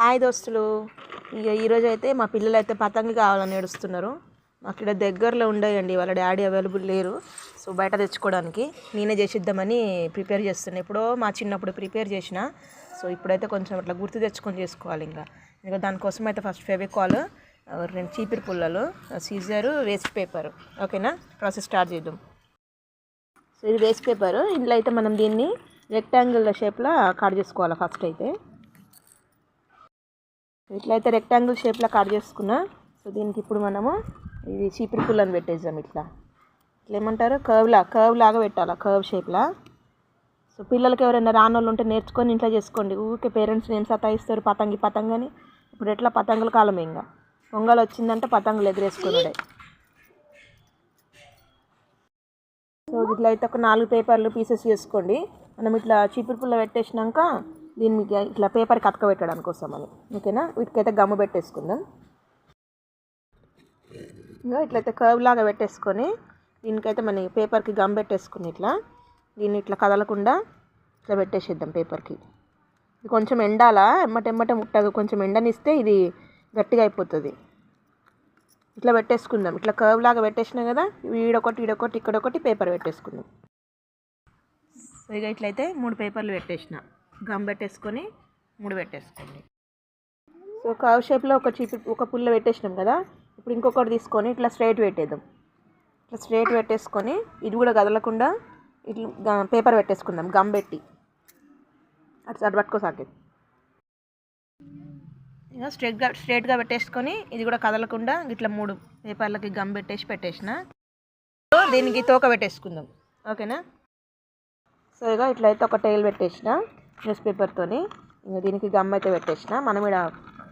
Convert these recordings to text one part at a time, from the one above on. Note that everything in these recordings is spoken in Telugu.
హాయ్ దోస్తులు. ఇక ఈరోజు అయితే మా పిల్లలు అయితే పతంగి కావాలని ఏడుస్తున్నారు. మాకు ఇక్కడ దగ్గరలో ఉండేయండి వాళ్ళ డాడీ అవైలబుల్ లేరు. సో బయట తెచ్చుకోవడానికి నేనే చేసిద్దామని ప్రిపేర్ చేస్తున్నాను ఎప్పుడో మా చిన్నప్పుడు ప్రిపేర్ చేసిన. సో ఇప్పుడైతే కొంచెం అట్లా గుర్తు తెచ్చుకొని చేసుకోవాలి ఇంకా. ఇంకా దానికోసం అయితే ఫస్ట్ ఫెవికాల్ రెండు చీపిరి పుల్లలు సీజరు వేస్ట్ పేపర్. ఓకేనా? ప్రాసెస్ స్టార్ట్ చేద్దాం. సో ఇది వేస్ట్ పేపర్. ఇందులో అయితే మనం దీన్ని రెక్టాంగిల్ షేప్లో కట్ చేసుకోవాలి ఫస్ట్ అయితే. ఇట్లయితే రెక్టాంగిల్ షేప్లో కట్ చేసుకున్నా. సో దీనికి ఇప్పుడు మనము ఇది చీపిరి పుల్లని పెట్టేద్దాం ఇట్లా. ఇట్లా ఏమంటారు? కర్వ్ లా కర్వ్ లాగా పెట్టాలా కర్వ్ షేప్లా సో పిల్లలకి ఎవరైనా రానోళ్ళు ఉంటే నేర్చుకొని ఇంట్లో చేసుకోండి. ఊరికే పేరెంట్స్ని ఏం సతాయిస్తారు? పతంగి పతంగని. ఇప్పుడు ఎట్లా? పతంగుల కాలం ఇంకా. పొంగల్ వచ్చిందంటే పతంగులు ఎగరేసుకున్నాడే సో ఇట్లా అయితే ఒక నాలుగు పేపర్లు పీసెస్ చేసుకోండి. మనం ఇట్లా చీపురు పుల్ల పెట్టేసినాక దీన్ని మీకు ఇట్లా పేపర్కి అతక పెట్టడానికి కోసం అని ఓకేనా? వీటికైతే గమ్ము పెట్టేసుకుందాం. ఇంకా ఇట్లయితే కర్వ్ లాగా పెట్టేసుకొని దీనికైతే మన పేపర్కి గమ్ పెట్టేసుకుని ఇట్లా దీన్ని ఇట్లా కదలకుండా ఇట్లా పెట్టేసేద్దాం పేపర్కి ఇది కొంచెం ఎండాలా? ఎమ్మట ఎమ్మట ముట్టగా కొంచెం ఎండనిస్తే ఇది గట్టిగా అయిపోతుంది. ఇట్లా పెట్టేసుకుందాం. ఇట్లా కర్వ్ లాగా పెట్టేసినాం కదా ఈడొకటి ఈడొకటి ఇక్కడొకటి పేపర్ పెట్టేసుకుందాం. సో ఇక ఇట్లయితే మూడు పేపర్లు పెట్టేసిన. గమ్ పెట్టేసుకొని మూడు పెట్టేసుకోండి. సో కర్వ్ షేప్లో ఒక చీపి ఒక పుల్ల పెట్టేసినాం కదా ఇప్పుడు ఇంకొకటి తీసుకొని ఇట్లా స్ట్రైట్ పెట్టేద్దాం. ఇట్లా స్ట్రైట్ పెట్టేసుకొని ఇది కూడా కదలకుండా ఇట్లా పేపర్ పెట్టేసుకుందాం గమ్ పెట్టి. అటు అటు పట్టుకోసాకేది ఇక స్ట్రైట్గా స్ట్రైట్గా పెట్టేసుకొని ఇది కూడా కదలకుండా ఇట్లా మూడు పేపర్లకి గమ్ పెట్టేసి పెట్టేసిన. సో దీనికి తోక పెట్టేసుకుందాం. ఓకేనా? సో ఇక ఇట్లయితే ఒక టైల్ పెట్టేసిన. న్యూస్ పేపర్తోని ఇంకా దీనికి గమ్ అయితే పెట్టేసిన. మనం ఇక్కడ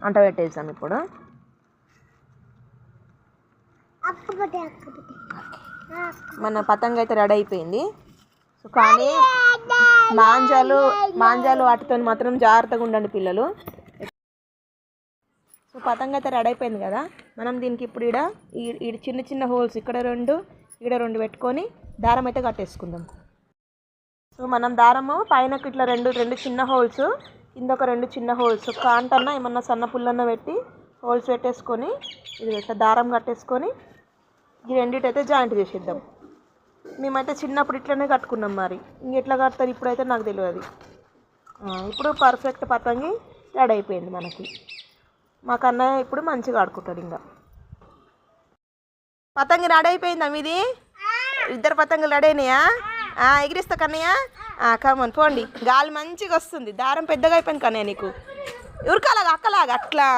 అంట పెట్టేసాం ఇప్పుడు. మన పతంగ అయితే రెడీ అయిపోయింది. సో కానీ మాంజాలు మాంజాలు వాటితో మాత్రం జాగ్రత్తగా ఉండండి పిల్లలు. సో పతంగ అయితే రెడీ అయిపోయింది కదా. మనం దీనికి ఇప్పుడు ఈడ ఈ ఈ చిన్న చిన్న హోల్స్ ఇక్కడ రెండు ఇక్కడ రెండు పెట్టుకొని దారం అయితే కట్టేసుకుందాం. సో మనం దారము పైనకి ఇట్లా రెండు రెండు చిన్న హోల్స్ కింద ఒక రెండు చిన్న హోల్స్ కాంటన్నా ఏమన్నా సన్న పుల్లన్న పెట్టి హోల్స్ పెట్టేసుకొని ఇది ఇట్లా దారం కట్టేసుకొని ఈ రెండిటైతే జాయింట్ చేసేద్దాం. మేమైతే చిన్నప్పుడు ఇట్లనే కట్టుకున్నాం మరి. ఇంక ఎట్లా కడతారు ఇప్పుడైతే నాకు తెలియదు. ఇప్పుడు పర్ఫెక్ట్ పతంగి రెడీ అయిపోయింది మనకి. మా కన్నయ్య ఇప్పుడు మంచిగా ఆడుకుంటాడు ఇంకా. పతంగి రెడీ అయిపోయిందా మీది? ఇద్దరు పతంగులు రెడీ అయినాయా? ఎగిరిస్తా కన్నయ్య. కమన్ పోండి. గాలి మంచిగా వస్తుంది. దారం పెద్దగా అయిపోయింది కన్నయ్య నీకు. ఉరకలాగా అక్కలాగా అట్లా.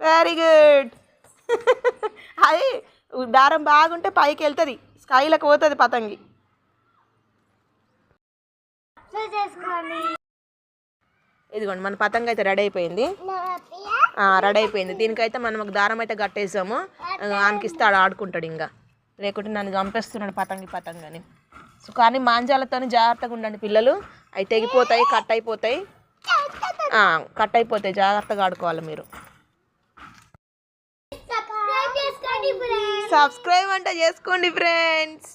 వెరీ గుడ్ అది దారం బాగుంటే పైకి వెళ్తుంది. స్కైలకు పోతుంది పతంగి. ఇదిగోండి మన పతంగ అయితే రెడీ అయిపోయింది. రెడీ అయిపోయింది. దీనికైతే మనం ఒక దారం అయితే కట్టేసాము. ఆయనకి ఇస్తాడు ఆడుకుంటాడు ఇంకా. లేకుంటే నన్ను చంపేస్తున్నాడు పతంగి పతంగి అని సో కానీ మాంజాలతో జాగ్రత్తగా ఉండండి పిల్లలు. అవి తెగిపోతాయి కట్ అయిపోతాయి. కట్ అయిపోతాయి. జాగ్రత్తగా ఆడుకోవాలి మీరు. సబ్స్క్రైబ్ అంటే చేసుకోండి ఫ్రెండ్స్.